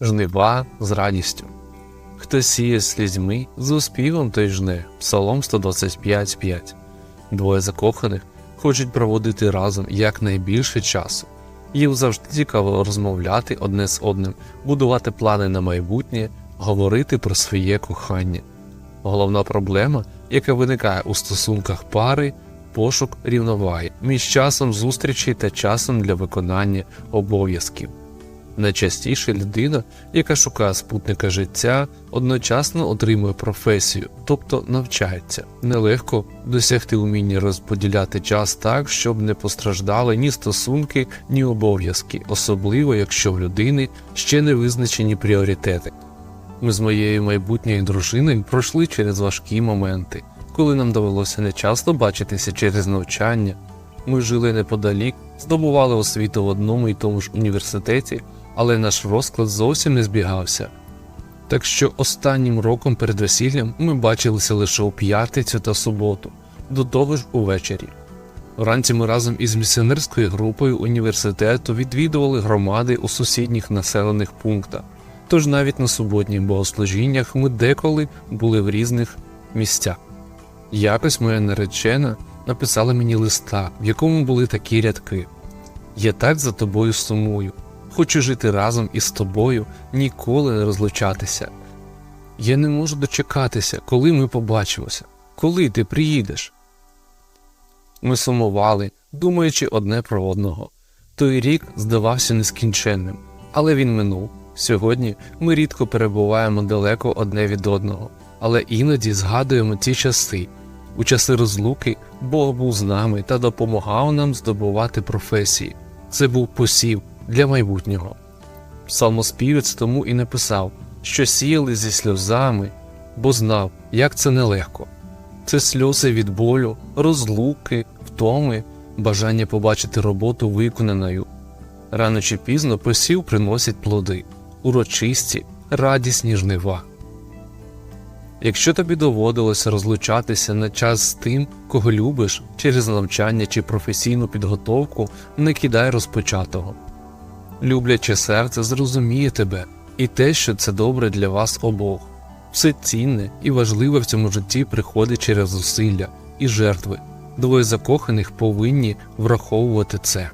жнива з радістю. Хто сіє слізьми, з успівом той жне. Псалом 125.5. Двоє закоханих хочуть проводити разом якнайбільше часу. Їм завжди цікаво розмовляти одне з одним, будувати плани на майбутнє, говорити про своє кохання. Головна проблема, яка виникає у стосунках пари, пошук рівноваги між часом зустрічі та часом для виконання обов'язків. Найчастіше людина, яка шукає спутника життя, одночасно отримує професію, тобто навчається. Нелегко досягти уміння розподіляти час так, щоб не постраждали ні стосунки, ні обов'язки, особливо якщо в людини ще не визначені пріоритети. Ми з моєю майбутньою дружиною пройшли через важкі моменти, коли нам довелося нечасто бачитися через навчання. Ми жили неподалік, здобували освіту в одному і тому ж університеті, але наш розклад зовсім не збігався. Так що останнім роком перед весіллям ми бачилися лише у п'ятницю та суботу, до того ж увечері. Вранці ми разом із місіонерською групою університету відвідували громади у сусідніх населених пунктах. Тож навіть на суботніх богослужіннях ми деколи були в різних місцях. Якось моя наречена написала мені листа, в якому були такі рядки: Я так за тобою сумую, хочу жити разом із тобою, ніколи не розлучатися. Я не можу дочекатися, коли ми побачимося, коли ти приїдеш. Ми сумували, думаючи одне про одного. Той рік здавався нескінченним, але він минув. Сьогодні ми рідко перебуваємо далеко одне від одного, але іноді згадуємо ті часи. У часи розлуки Бог був з нами та допомагав нам здобувати професії. Це був посів для майбутнього. Псалмоспівець тому і написав, що сіяли зі сльозами, бо знав, як це нелегко. Це сльози від болю, розлуки, втоми, бажання побачити роботу виконаною. Рано чи пізно посів приносить плоди, урочисті, радісні жнива. Якщо тобі доводилося розлучатися на час з тим, кого любиш через навчання чи професійну підготовку, не кидай розпочатого. Любляче серце зрозуміє тебе і те, що це добре для вас обох. Все цінне і важливе в цьому житті приходить через зусилля і жертви. Двоє закоханих повинні враховувати це.